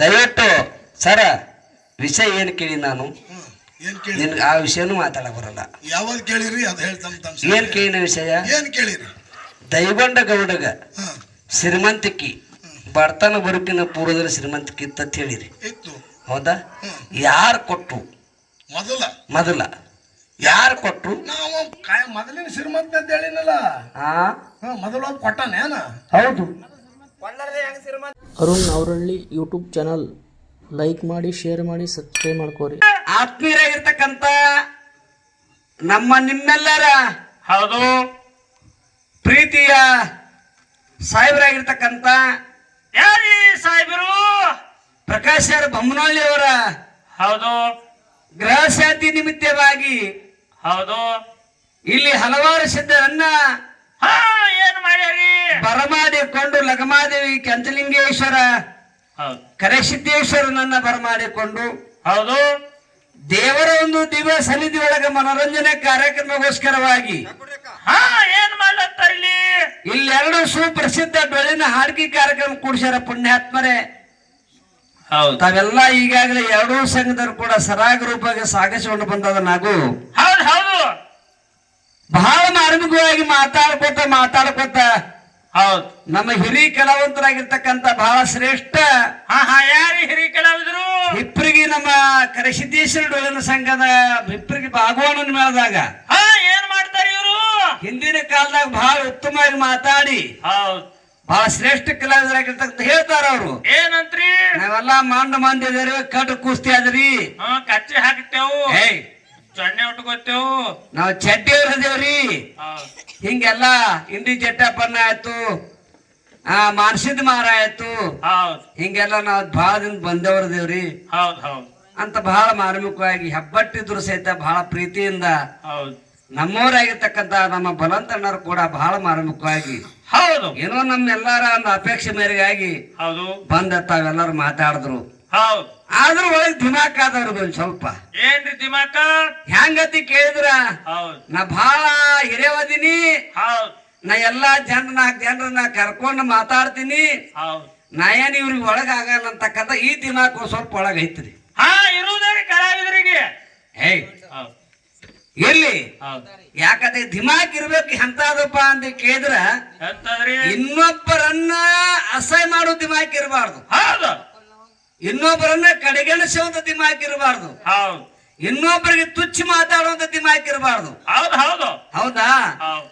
ದಯವಿಟ್ಟು ಸರ ವಿಷಯ ಏನು ಕೇಳಿ ನಾನು? ನಿನ್ಗೆ ಆ ವಿಷಯನೂ ಮಾತಾಡಕ್ ಬರಲ್ಲ. ಯಾವಾಗ ಕೇಳಿರಿ ಅದ್ ಏನ್ ಕೇಳಿನ ವಿಷಯ? ಏನ್ ಕೇಳಿರಿ? ದೈಗೊಂಡ ಗೌಡಗ ಶ್ರೀಮಂತಿಕಿ ಬಡತನ ಬರುಕಿನ ಪೂರ್ವದಲ್ಲಿ ಶ್ರೀಮಂತಿಕಿ ಇತ್ತಂತ ಹೇಳಿರಿ. ಇತ್ತು. ಹೌದಾ? ಯಾರು ಕೊಟ್ಟರು ಮೊದಲ. ಮೊದಲ. ಯಾರು ಕೊಟ್ಟರು ನಾವು ಮೊದಲಿನ ಶ್ರೀಮಂತ ಅಂತ ಹೇಳಿನಲ್ಲ. ಹಾ ಮೊದಲು ಕೊಟ್ಟನೇನ ಹೌದು. ಅರುಣ್ ಅವರಳ್ಳಿ ಯೂಟ್ಯೂಬ್ ಚಾನಲ್ ಲೈಕ್ ಮಾಡಿ ಶೇರ್ ಮಾಡಿ ಸಬ್ಸ್ಕ್ರೈಬ್ ಮಾಡ್ಕೋರಿ. ಆತ್ಮೀಯರಾಗಿರ್ತಕ್ಕಂಥ ನಮ್ಮ ನಿಮ್ಮೆಲ್ಲರ ಹೌದು, ಪ್ರೀತಿಯ ಸಾಹೇಬರಾಗಿರ್ತಕ್ಕಂಥ ಯಾರಿ ಸಾಹೇಬರು? ಪ್ರಕಾಶ್ ಅವರ ಬೊಮ್ಮನಹಳ್ಳಿ ಅವರ ಹೌದು, ಗೃಹ ಶಾಂತಿ ನಿಮಿತ್ತವಾಗಿ ಹೌದು, ಇಲ್ಲಿ ಹಲವಾರು ಸಿದ್ಧರನ್ನ ಬರಮಾಡಿಕೊಂಡು ಲಗಮಾದೇವಿ ಕೆಂಚಲಿಂಗೇಶ್ವರ ಕರೆಸಿದ್ದೇಶ್ವರನನ್ನ ಬರಮಾಡಿಕೊಂಡು ಹೌದು. ದೇವರ ಒಂದು ದಿವ್ಯ ಸನ್ನಿಧಿ ಒಳಗೆ ಮನೋರಂಜನೆ ಕಾರ್ಯಕ್ರಮಗೋಸ್ಕರವಾಗಿ ಹಾ ಏನ್ ಮಾಡ್ಲತ್ತಾರ ಇಲ್ಲಿ? ಇಲ್ಲೆರಡು ಸುಪ್ರಸಿದ್ಧ ಬೆಳಿನ ಹಾಡಿಕೆ ಕಾರ್ಯಕ್ರಮ ಕೂಡಿಸ್ಯಾರ ಪುಣ್ಯಾತ್ಮರೇ. ಹೌದು. ತಾವೆಲ್ಲ ಈಗಾಗಲೇ ಎರಡೂ ಸಂಘದವರು ಕೂಡ ಸರಾಗ ರೂಪಾಗಿ ಸಾಗಿಸಿಕೊಂಡು ಬಂದದ ನಾವು ಹೌದು ಹೌದು. ಬಹಳ ಮಾರ್ಮಿಕವಾಗಿ ಮಾತಾಡ್ಕೊತ ಮಾತಾಡ್ಕೊತ ಹೌದು. ನಮ್ಮ ಹಿರಿಯ ಕಲಾವಂತರಾಗಿರ್ತಕ್ಕಂಥ ಬಹಳ ಶ್ರೇಷ್ಠ. ಹಾ ಹಾ ಯಾರಿ ಹಿರಿ ಕಲಾವಿದರು? ಇಬ್ಬರಿಗೆ ನಮ್ಮ ಕರೆಸಿದ್ದೇಶ್ವರ ಡೊಳ್ಳಿನ ಸಂಘದ ಇಬ್ಬರಿಗೆ ಭಾಗವನ ಮೇಳದಾಗ. ಹಾ ಏನ್ ಮಾಡ್ತಾರೆ ಇವರು? ಹಿಂದಿನ ಕಾಲದಾಗ ಬಹಳ ಉತ್ತಮವಾಗಿ ಮಾತಾಡಿ. ಹೌದು. ಬಹಳ ಶ್ರೇಷ್ಠ ಕಲಾವಿದರಾಗಿರ್ತಕ್ಕಂಥ ಹೇಳ್ತಾರ ಅವರು. ಏನಂತ್ರಿ? ನಾವೆಲ್ಲ ಮಾಂಡ ಮಂದಿ ಕಟ್ಟು ಕುಸ್ತಿ ಆದ್ರಿ. ಹಾ ಕಚ್ಚಿ ಹಾಕ್ತೇವು ಚೊಣ್ಣೆ ಉಟ್ಕೋತೇವು ನಾವು ಚಡ್ಡಿಯವ್ರ ಅದೇವ್ರಿ ಹಿಂಗೆಲ್ಲ ಇಂಡಿ ಜಟ್ಟಪ್ಪನ ಆಯ್ತು ಆ ಮಾನಸಿದ ಮಾರ ಆಯ್ತು. ಹಿಂಗೆಲ್ಲ ನಾವು ಬಹಳ ದಿನ ಬಂದವ್ರ ದೇವ್ರಿ ಹೌದು ಹೌದು. ಅಂತ ಬಹಳ ಮಾರ್ಮಿಕವಾಗಿ ಹೆಬ್ಬಟ್ಟಿದ್ರು ಸಹಿತ ಬಹಳ ಪ್ರೀತಿಯಿಂದ ನಮ್ಮವರಾಗಿರ್ತಕ್ಕಂತ ನಮ್ಮ ಬಲಂತಣ್ಣರು ಕೂಡ ಬಹಳ ಮಾರ್ಮಿಕವಾಗಿ ಹೌದು. ಏನೋ ನಮ್ಮೆಲ್ಲರ ಒಂದು ಅಪೇಕ್ಷೆ ಮೇರೆಗಾಗಿ ಹೌದು. ಬಂದ ತಾವೆಲ್ಲರೂ ಮಾತಾಡಿದ್ರು. ಹೌದು. ಆದ್ರೂ ಒಳಗ್ ದಿಮಾಕ್ ಅದ ಒಂದ್ ಸ್ವಲ್ಪ. ಏನ್ರಿ ದಿಮಾಕ? ಹೆಂಗತಿ ಕೇಳಿದ್ರ? ಹೌದು. ನಾ ಬಹಳ ಹಿರಿಯವದಿನಿ ಹೌದು. ನಾ ಎಲ್ಲಾ ಜನರ ನಾಲ್ಕು ಜನರನ್ನ ಕರ್ಕೊಂಡು ಮಾತಾಡ್ತೀನಿ. ಹೌದು. ನಾ ಏನ್ ಇವ್ರಿಗೆ ಒಳಗ ಆಗಲ್ಲ ಅಂತಕ್ಕಂಥ ಈ ದಿಮಾಕ್ ಒಂದ್ ಸ್ವಲ್ಪ ಒಳಗ ಐತ್ರಿ. ಹಾ ಇರುವುದೇ ಕಲಾವಿದರಿಗೆ? ಏಯ್. ಹೌದು. ಎಲ್ಲಿ ಯಾಕಂದ್ರೆ ದಿಮಾಕ್ ಇರ್ಬೇಕು ಎಂತಾದಪ್ಪ ಅಂತ ಕೇಳಿದ್ರ ಇನ್ನೊಬ್ಬರನ್ನ ಅಸಹ್ಯ ಮಾಡೋ ದಿಮಾಕ್ ಇರಬಾರ್ದು. ಹೌದು. ಇನ್ನೊಬ್ಬರನ್ನ ಕಡೆಗಣಿಸುವಂತ ದಿಮ್ಮ ಹೌದು. ಇನ್ನೊಬ್ಬರಿಗೆ ತುಚ್ಚ ಮಾತಾಡುವಂತ ದಿಮ್ಮ ಹೌದು ಹೌದು. ಹೌದಾ?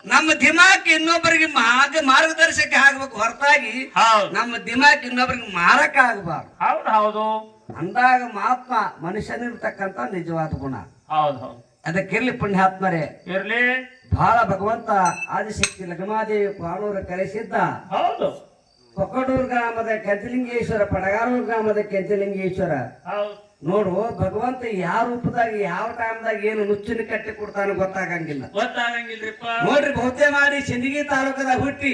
ನಮ್ಮ ದಿಮಾಕ್ ಇನ್ನೊಬ್ಬರಿಗೆ ಮಾರ್ಗ ಮಾರ್ಗದರ್ಶಕ ಆಗ್ಬೇಕು ಹೊರತಾಗಿ ನಮ್ಮ ದಿಮಾಕ್ ಇನ್ನೊಬ್ಬರಿಗೆ ಮಾರಕ ಆಗಬಾರ್ದು. ಹೌದು ಹೌದು. ಅಂದಾಗ ಮಹಾತ್ಮ ಮನುಷ್ಯನಿರ್ತಕ್ಕಂತ ನಿಜವಾದ ಗುಣ. ಹೌದು ಹೌದು. ಅದಕ್ಕಿರ್ಲಿ ಪುಣ್ಯಾತ್ಮರೇ. ಇರ್ಲಿ. ಬಹಳ ಭಗವಂತ ಆದಿಶಕ್ತಿ ಲಗಮಾದೇವಿ ಪಾಣೂರ ಕರೆಸಿದ್ದ ಹೌದು. ಪೊಕ್ಕಡೂರು ಗ್ರಾಮದ ಕೆಂಚಲಿಂಗೇಶ್ವರ ಪಡಗಾರೂರು ಗ್ರಾಮದ ಕೆಂಚಲಿಂಗೇಶ್ವರ ಹೌದು. ನೋಡು ಭಗವಂತ ಯಾವ ರೂಪದಾಗ ಯಾವ ಟೈಮ್ದಾಗ ಏನು ನುಚ್ಚಿನ ಕಟ್ಟಿ ಕೊಡ್ತಾನೋ ಗೊತ್ತಾಗಂಗಿಲ್ಲ. ಗೊತ್ತಾಗಂಗಿಲ್ರಿಪ್ಪ. ನೋಡ್ರಿ ಬಹುತೆ ಮಾಡಿ ಸಿಂದಗಿ ತಾಲೂಕದಾಗ ಹುಟ್ಟಿ.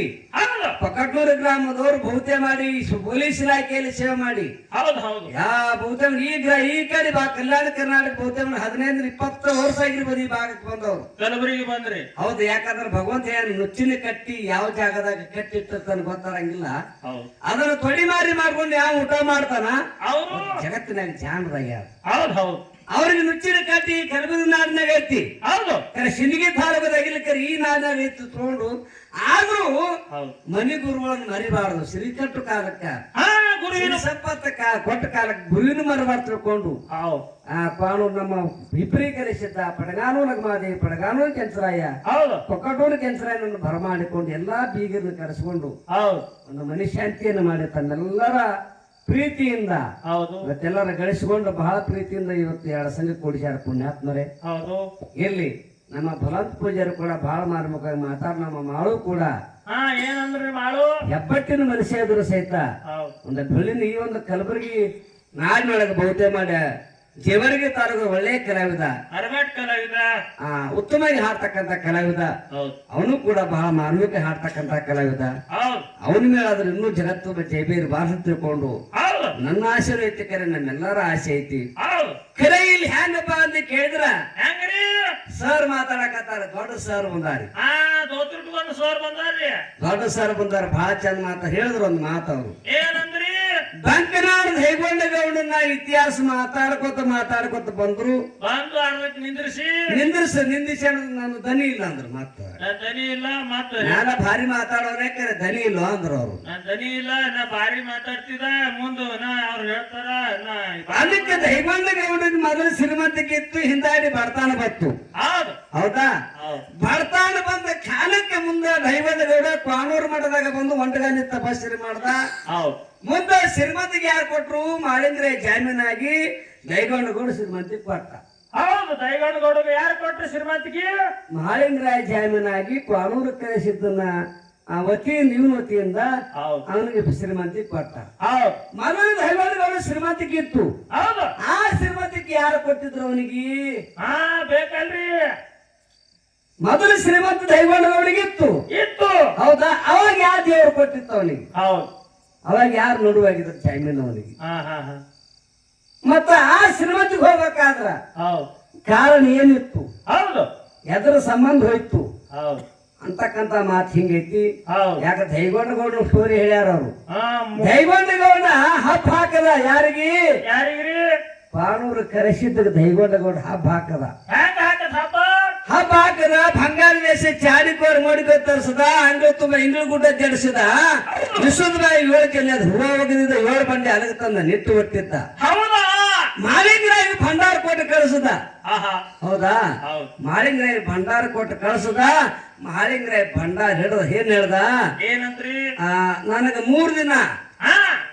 ಪಕಟ್ನೂರು ಗ್ರಾಮದವರು ಬಹುತೆ ಮಾಡಿ ಪೊಲೀಸ್ ಇಲಾಖೆಯಲ್ಲಿ ಸೇವೆ ಮಾಡಿ. ಹೌದು ಹೌದು. ಯಾ ಬಹುತೆ ಈಗ ಈ ಕಡೆ ಬಾ ಕಲ್ಯಾಣ ಕರ್ನಾಟಕ ಬಹುತೆ ಹದಿನೈದು ಇಪ್ಪತ್ತು ವರ್ಷ ಆಗಿರ್ಬೋದು ಈ ಭಾಗಕ್ಕೆ ಬಂದವರು. ಕಲಬುರಗಿ ಬಂದ್ರಿ. ಹೌದು ಯಾಕಂದ್ರೆ ಭಗವಂತ ಏನು ನುಚ್ಚಿನ ಕಟ್ಟಿ ಯಾವ ಜಾಗದಾಗ ಕಟ್ಟಿಟ್ಟಿರ್ತಾನೆ ಗೊತ್ತಾಗಂಗಿಲ್ಲ. ಅದನ್ನ ತೊಡಿ ಮಾರಿ ಮಾಡ್ಕೊಂಡು ಯಾವ ಊಟ ಮಾಡ್ತಾನ? ಜಗತ್ತಿನಾಗ ಜಾಣದಾಗ ಹೌದು ಹೌದು. ಅವ್ರಿಗೆ ನುಚ್ಚಿನ ಕಟ್ಟಿ ಕಲಬುರಗಿ ನಾಡಿನಾಗ ಐತಿ. ಹೌದು. ಕರೆ ಸಿಂದಗಿ ತಾಲೂಕದಾಗ ಇಲ್ಲ ಕರೆ ಈ ನಾಡಿನಾಗ ಐತಿ ತಗೊಂಡು ಆದ್ರೂ ಮನಿ ಗುರುಗಳನ್ನು ಮರಿಬಾರದು. ಶ್ರೀಕಟ್ಟು ಕಾಲಕ್ಕ. ಗುರುವಿನ ಸಂಪತ್ತ ಕೊಟ್ಟ ಕಾಲಕ್ಕೆ ಗುರುವಿನ ಮರಬಾರ್ದು ತಿಳ್ಕೊಂಡು. ಹೌದು. ಆ ಪಾಲು ನಮ್ಮ ವಿಪರೀಕರಿಸಿದ್ದ ಪಡಗಾನು ನಗಮಾದೇವಿ ಪಡಗಾನು ಕೆಂಚರಾಯ. ಹೌದು. ಕೊಕ್ಕಟೂರು ಕೆಂಚರಾಯನನ್ನು ಬರಮಾಡಿಕೊಂಡು ಎಲ್ಲಾ ಬೀಗರನ್ನು ಕರೆಸಿಕೊಂಡು ಹೌದು. ಒಂದು ಮನುಷ್ಯಾಂತಿಯನ್ನು ಮಾಡಿ ತನ್ನೆಲ್ಲರ ಪ್ರೀತಿಯಿಂದ ಹೌದು. ಇವತ್ತೆಲ್ಲರ ಗಳಿಸಿಕೊಂಡು ಬಹಳ ಪ್ರೀತಿಯಿಂದ ಇವತ್ತು ಎರಡು ಸಂಘ ಕೊಡಿಸ್ಯಾರ ಪುಣ್ಯಾತ್ಮರೇ. ಹೌದು. ಎಲ್ಲಿ ನಮ್ಮ ಫಲಂತ ಪೂಜಾರಿ ಕೂಡ ಬಹಳ ಮಾರ್ಮುಖವಾಗಿ ಮಾತಾಡ ನಮ್ಮ ಮಾಳು ಕೂಡ ಏನಂದ್ರಿ ಮಾಳು? ಹೆಬ್ಬಟ್ಟಿನ ಮನುಷ್ಯ ಎದುರು ಸಹಿತ ಒಂದು ಬೆಳ್ಳಿನ ಈ ಒಂದು ಕಲಬುರಗಿ ನಾಡಿನೊಳಗೆ ಬಹುತೇ ಮಾಡ ಜೇವರಿಗೆ ತಾಲೂಕು ಒಳ್ಳೆ ಕಲಾವಿದ. ಅರಬೇಟ್ ಕಲಾವಿದ. ಆ ಉತ್ತಮವಾಗಿ ಹಾಡ್ತಕ್ಕಂತ ಕಲಾವಿದ. ಅವನು ಕೂಡ ಬಹಳ ಮಾನವಿಕ ಹಾಡ್ತಕ್ಕಂತ ಕಲಾವಿದ. ಅವನ ಮೇಲೆ ಆದ್ರೆ ಇನ್ನೂ ಜಗತ್ತು ಜೈಬೇರ್ ಭಾಷೆ ತಿಳ್ಕೊಂಡು ನನ್ನ ಆಸೆ ಐತಿ ಕರೆ ನಮ್ಮೆಲ್ಲರ ಆಸೆ ಐತಿ. ಕರೆ ಇಲ್ಲಿ ಹೆಂಗಪ್ಪ ಅಂತ ಕೇಳಿದ್ರ? ಸರ್ ಮಾತಾಡಕತ್ತಾರ ದೊಡ್ಡ ಸರ್ ಬಂದಾರಿ. ಸೋರ್ ಬಂದಾರ್ರಿ. ದೊಡ್ಡ ಸರ್ ಬಂದಾರ ಬಹಳ ಚಂದ ಮಾತ ಹೇಳಿದ್ರು ಒಂದ್ ಮಾತು ಅವ್ರು ಏನಂದ್ರಿ ಹೇಗೊಂಡ ಇದನ್ನ ಇತಿಹಾಸ ಮಾತಾಡ್ಕೊತ ಮಾತಾಡ್ಕೊತ ಬಂದ್ರು. ಬಂದು ಅರ್ಧಕ್ಕೆ ನಿಂದ್ರಿಸಿ. ನಿಂದ್ರಿಸ ನಿಂದಿಸಿ ಅನ್ನೋದು ನಾನು ದನಿ ಇಲ್ಲ ಅಂದ್ರು ಮತ್ತ. ನಾ ದನಿ ಇಲ್ಲ ಮತ್ತ ನಾನು ಭಾರಿ ಮಾತಾಡೋರೇ ಕರೆ ದನಿ ಇಲ್ಲ ಅಂದ್ರು ಅವರು. ನಾ ದನಿ ಇಲ್ಲ ನಾ ಭಾರಿ ಮಾತಾಡ್ತಿದ ಮುಂದ ನಾ ಅವ್ರು ಹೇಳ್ತಾರ ನಾ ಅದಕ್ಕೆ ದೈವಂಡ ಗೌಡನ ಮೊದಲು ಶ್ರೀಮಂತಿಕೆ ಇತ್ತು ಹಿಂದಾಡಿ ಬರ್ತಾನ ಬತ್ತು ಹೌದು. ಹೌದಾ? ಬರ್ತಾನ ಬಂದ ಕಾಲಕ್ಕೆ ಮುಂದೆ ದೈವದ ಗೌಡ ಕ್ವಾನೂರು ಮಠದಾಗ ಬಂದು ಒಂಟಗಾಲಿ ತಪಾಸಣೆ ಮಾಡ್ದ. ಮುಂದೆ ಶ್ರೀಮಂತಿಗೆ ಯಾರು ಕೊಟ್ರು? ಮಾಳಿಂಗ್ರೆ ಜಾಮೀನಾಗಿ ದೈಗೊಂಡಗೌಡ ಶ್ರೀಮಂತಿಗೆ ಕೊಟ್ಟ. ಹೌದು ದೈಗೌಡಗೌಡಗೆ ಯಾರು ಕೊಟ್ರು ಶ್ರೀಮಂತಿಗೆ? ಮಾಳಿಂಗರಾಯ ಜಾಮೀನಾಗಿ ಕಾನೂರು ಕರೆಸಿದ್ದನ್ನ ಆ ವತಿಯಿಂದ ಇವನ ವತಿಯಿಂದ ಅವನಿಗೆ ಶ್ರೀಮಂತಿ ಕೊಟ್ಟ. ಹೌದು. ಮೊದಲು ದೈವಂಡಗೌಡ ಶ್ರೀಮಂತಿಗೆ ಇತ್ತು ಹೌದು. ಆ ಶ್ರೀಮಂತಿಗೆ ಯಾರು ಕೊಟ್ಟಿದ್ರು ಅವನಿಗೆ? ಹಾ ಬೇಕಲ್ರಿ. ಮೊದಲು ಶ್ರೀಮಂತ ದೈವಂಡಗೌಡಿಗೆ ಇತ್ತು ಇತ್ತು. ಹೌದಾ? ಅವಾಗ ಯಾವ ದೇವರು ಕೊಟ್ಟಿತ್ತು ಅವನಿಗೆ? ಹೌದು. ಅವಾಗ ಯಾರು ನೋಡುವಾಗಿದ್ರು ಹಾ ಮತ್ತ ಆ ಶ್ರೀಮತಿಗೆ ಹೋಗ್ಬೇಕಾದ್ರ? ಕಾರಣ ಏನಿತ್ತು? ಹೌದು. ಎದ್ರ ಸಂಬಂಧ ಹೋಯ್ತು. ಅಂತಕ್ಕಂತ ಮಾತು ಹಿಂಗೈತಿ ಯಾಕ ಯಾಕ ದೈಗೊಂಡಗೌಡ ಸ್ಟೋರಿ ಹೇಳ್ಯಾರ ಅವರು? ಹಾ ಗೌಡ ಹಬ್ಬ ಹಾಕದ ಯಾರಿಗೆ? ಯಾರಿಗ್ರಿ ಪಾಣೂರು ದೈಗೊಂಡ ಗೌಡ ಹಬ್ಬ ಹಾಕದ. ಹಾಕದ ಬಂಗಾರ ದೇಶ ಚಾರಿಕೋರ್ ಮಡಿಕೋ ತರಿಸದ ಅಂಗಳು ತುಂಬ ಇಂಗಳು ಗುಡ್ಡ ಜಡಿಸಿದ. ವಿಶ್ವದ ಬಾಯಿ ಏಳು ಕೆಲೆ ಅದು ಹೂವ ಒಗದಿದ್ದ ಏಳು ಬಂಡೆ ಅಲಗ ತಂದ ನಿಟ್ಟು ಹೊಟ್ಟಿದ್ದ ಹೌದಾ? ಮಾಲಿಂಗರಾಯ ಭಂಡಾರ ಕೊಟ್ಟು ಕಳಿಸದ. ಹೌದಾ? ಮಾಳಿಂಗರಾಯ ಭಂಡಾರ ಕೊಟ್ಟು ಕಳಿಸದ. ಮಾಳಿಂಗರಾಯ ಭಂಡಾರ ಹಿಡ್ದ ಏನ್ ಹೇಳ್ದ? ಏನಂತ್ರಿ ನನಗ ಮೂರ್ ದಿನ.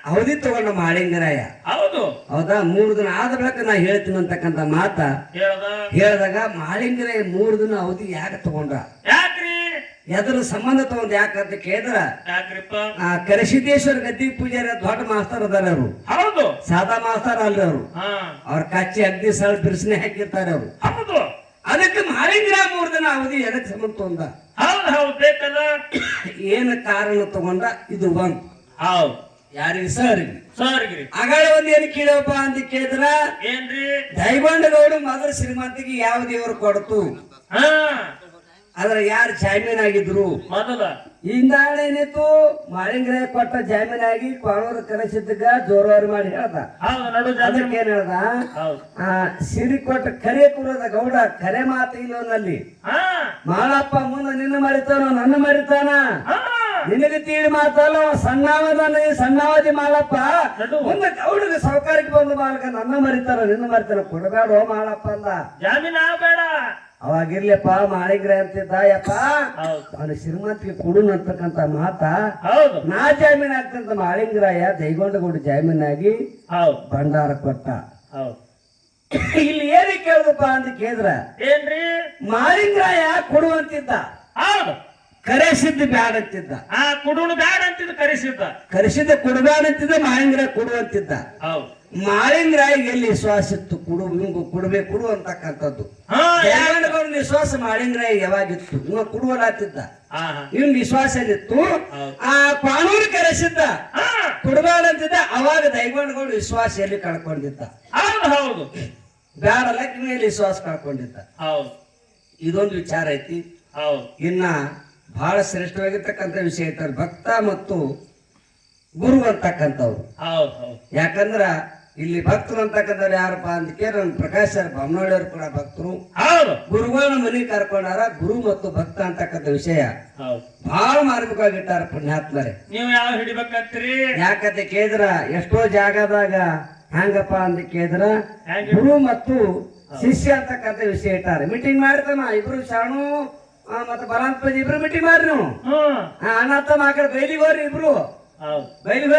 ಅವಧಿ ತಗೊಂಡ ಮಾಳಿಂಗರಾಯ ಹೌದು. ಹೌದಾ? ಮೂರು ದಿನ ಆದ ಬಳಿಕ ನಾ ಹೇಳ್ತೀನಿ ಅಂತಕ್ಕಂಥ ಮಾತ. ಹೇಳ್ದ? ಹೇಳಿದಾಗ ಮಾಳಿಂಗರಾಯ ಮೂರು ದಿನ ಅವಧಿ ಯಾಕೆ ತಗೊಂಡ? ಯಾಕ್ರೀ? ಎದ್ರ ಸಂಬಂಧ ತಗೊಂಡ್ ಯಾಕಂತ ಕೇಳಿದ್ರ? ಕರಿಸಿದ್ದೇಶ್ವರ ಗದ್ದಿ ಪೂಜಾರಿ ದೊಡ್ಡ ಮಾಸ್ತರ್ ಅದಾರ ಅವರು. ಹೌದು. ಸಾದಾ ಮಾಸ್ತರ್ ಅಲ್ರಿ ಅವರು. ಅವ್ರ ಕಚ್ಚಿ ಅಗ್ದಿ ಸರಳ ಬಿರ್ಸನೆ ಹಾಕಿರ್ತಾರೆ ಅವರು. ಹೌದು. ಅದಕ್ಕೆ ಮಾಳಿಂಗರ ಮೂರು ದಿನ ಅವಧಿ ಎದಕ್ ಸಂಬಂಧ ತಗೊಂಡ? ಹೌದು ಹೌದು ಬೇಕಲ್ಲ? ಏನ ಕಾರಣ ತಗೊಂಡ? ಇದು ಒಂದು ಹೌದು. ಯಾರಿಗೆ? ಸರಿಗೆ. ಸರ್ಗೆ. ಆಗಳ ಒಂದ್ ಏನ್ ಕೇಳಪ್ಪ ಅಂತ ಕೇಳಿದ್ರ? ಏನ್ರಿ? ದೈವಂಡಗೌಡ ಮದ್ರ ಶ್ರೀಮಂತಿಗೆ ಯಾವ ದೇವರು ಕೊಡ್ತು? ಹಾ. ಆದ್ರೆ ಯಾರು ಜಾಮೀನಾಗಿದ್ರು ಮೊದಲು. ಹಿಂದಾಳ ಏನಿತ್ತು ಮಾಳಿಂಗ್ರೆ ಕೊಟ್ಟ ಜಾಮೀನ್ ಆಗಿ ಕೊಳವರು ಕರೆಸಿದ್ದಗ ಜೋರವಾರು ಮಾಡಿ ಹೇಳ್ದ. ಅದಕ್ಕೆ ಏನ್ ಹೇಳ್ದ? ಸಿರಿ ಕೊಟ್ಟ ಕರೆ ಕುರದ ಗೌಡ ಕರೆ ಮಾತು ಇಲ್ಲವನಲ್ಲಿ ಹಾ. ಮಾಳಪ್ಪ ಮುಂದೆ ನಿನ್ನ ಮರಿತಾನೋ ನನ್ನ ಮರಿತಾನ? ನಿನಗೆ ತಿಳಿ ಮಾತಲ್ಲ ಸಣ್ಣವದ ಸಣ್ಣವಾದಿ ನಡು. ಮುಂದೆ ಗೌಡಗೆ ಸೌಕರ್ಯಕ್ಕೆ ಬಂದು ಮಾಲಕ ನನ್ನ ಮರಿತಾರ ನಿನ್ನ ಮರಿತಾರ? ಕೊಡಬೇಡ ಮಾಳಪ್ಪ ಅಲ್ಲ. ಜಾಮೀನ್ ಆಗಬೇಡ. ಅವಾಗಿರ್ಲಿಪ್ಪ ಮಾಳಿಗ್ರೆ ಅಂತಿದ್ದ ಯಪ್ಪ ಅವನು ಶ್ರೀಮಂತಿಗೆ ಕೊಡುನು ಅಂತಕ್ಕಂತ ಮಾತ. ಹೌದು. ನಾ ಜಾಮೀನ್ ಆಗ್ತಂತ ಮಾಳಿಂಗರಾಯ ದೈಗೊಂಡಗೌಡ ಜಾಮೀನಾಗಿ ಭಂಡಾರ ಕೊಟ್ಟ. ಹೌದು. ಇಲ್ಲಿ ಏನಕ್ಕೆ ಕೇಳಿದಪ್ಪ ಅಂತ ಕೇಳಿದ್ರ ಏನ್ರಿ? ಮಾಳಿಂಗರಾಯ ಕೊಡುವಂತಿದ್ದ. ಹೌದು. ಕರೆಸಿದ್ದ ಬ್ಯಾಡ ಅಂತಿದ್ದ ಆ ಕೊಡುಣ ಬ್ಯಾಡ ಅಂತಿದ್ದ ಕರೆಸಿದ್ದ. ಕರೆಸಿದ್ದ ಕೊಡಬೇಡ ಅಂತಿದ್ದ ಮಾಳಿಂಗರಾಯ ಕೊಡುವಂತಿದ್ದ. ಹೌದು. ಮಾಳಿಂಗರಾಯ ಎಲ್ಲಿ ವಿಶ್ವಾಸ ಇತ್ತು ಕೊಡು ಹಿಂಗು ಕೊಡ್ಬೇಕು ಕೊಡು ಅಂತಕ್ಕಂಥದ್ದು. ವಿಶ್ವಾಸ ಮಾಳಿಂಗರಾಯ ಯಾವಾಗಿತ್ತು? ಇವ ಕೊಡುವಲಾತಿದ್ದ ಇವ್ ವಿಶ್ವಾಸ ಏನಿತ್ತು? ಆ ಕಾನೂನು ಕರೆಸಿದ್ದ. ಕೊಡಬೇಡ ಅಂತಿದ್ದ ಅವಾಗ ದೈಗೊಂಡಗೌಡ ವಿಶ್ವಾಸ ಎಲ್ಲಿ ಕಳ್ಕೊಂಡಿದ್ದ? ಹೌದು ಹೌದು. ಬ್ಯಾಡ ಲಕ್ಷ್ಮಿಯಲ್ಲಿ ಮೇಲೆ ವಿಶ್ವಾಸ ಕಳ್ಕೊಂಡಿದ್ದ. ಹೌದು. ಇದೊಂದು ವಿಚಾರ ಐತಿ. ಹೌದು. ಇನ್ನ ಬಹಳ ಶ್ರೇಷ್ಠವಾಗಿರ್ತಕ್ಕಂಥ ವಿಷಯ ಐತಾರೆ ಭಕ್ತ ಮತ್ತು ಗುರು ಅಂತಕ್ಕಂಥವ್ರು. ಯಾಕಂದ್ರ ಇಲ್ಲಿ ಭಕ್ತರು ಅಂತಕ್ಕಂಥವ್ರು ಯಾರಪ್ಪ ಅಂತ ಕೇಳಿ ನಮ್ಮ ಪ್ರಕಾಶ್ ಸರ್ ಬೊಮ್ಮನಹಳ್ಳಿಯವರು ಕೂಡ ಭಕ್ತರು. ಗುರುಗಳನ್ನ ಮನೆ ಕರ್ಕೊಂಡಾರ ಗುರು ಮತ್ತು ಭಕ್ತ ಅಂತಕ್ಕಂಥ ವಿಷಯ. ಬಹಳ ಮಾರ್ಮಿಕವಾಗಿಟ್ಟಾರ ಪುಣ್ಯಾತ್ಮರೇ. ನೀವು ಯಾವ ಹಿಡಿಬೇಕಂತ್ರಿ? ಯಾಕಂತ ಕೇಳಿದ್ರ ಎಷ್ಟೋ ಜಾಗದಾಗ ಹ್ಯಾಂಗಪ್ಪ ಅಂತ ಕೇಳಿದ್ರ ಗುರು ಮತ್ತು ಶಿಷ್ಯ ಅಂತಕ್ಕಂಥ ವಿಷಯ ಇಟ್ಟಾರ. ಮೀಟಿಂಗ್ ಮಾಡ್ತಾನ ಇಬ್ರು ಶಾಣು ಮತ್ತೆ ಬರಾಂತ ಇಬ್ರು ಮೀಟಿಂಗ್ ಮಾಡ್ರಿ ನೀವು. ಅಣ್ಣ ತಮ್ಮ ಆ ಕಡೆ ಬೈಲಿಗೆ ಹೋಗ್ರಿ ಇಬ್ರು. ಬೈಲಿಗೆ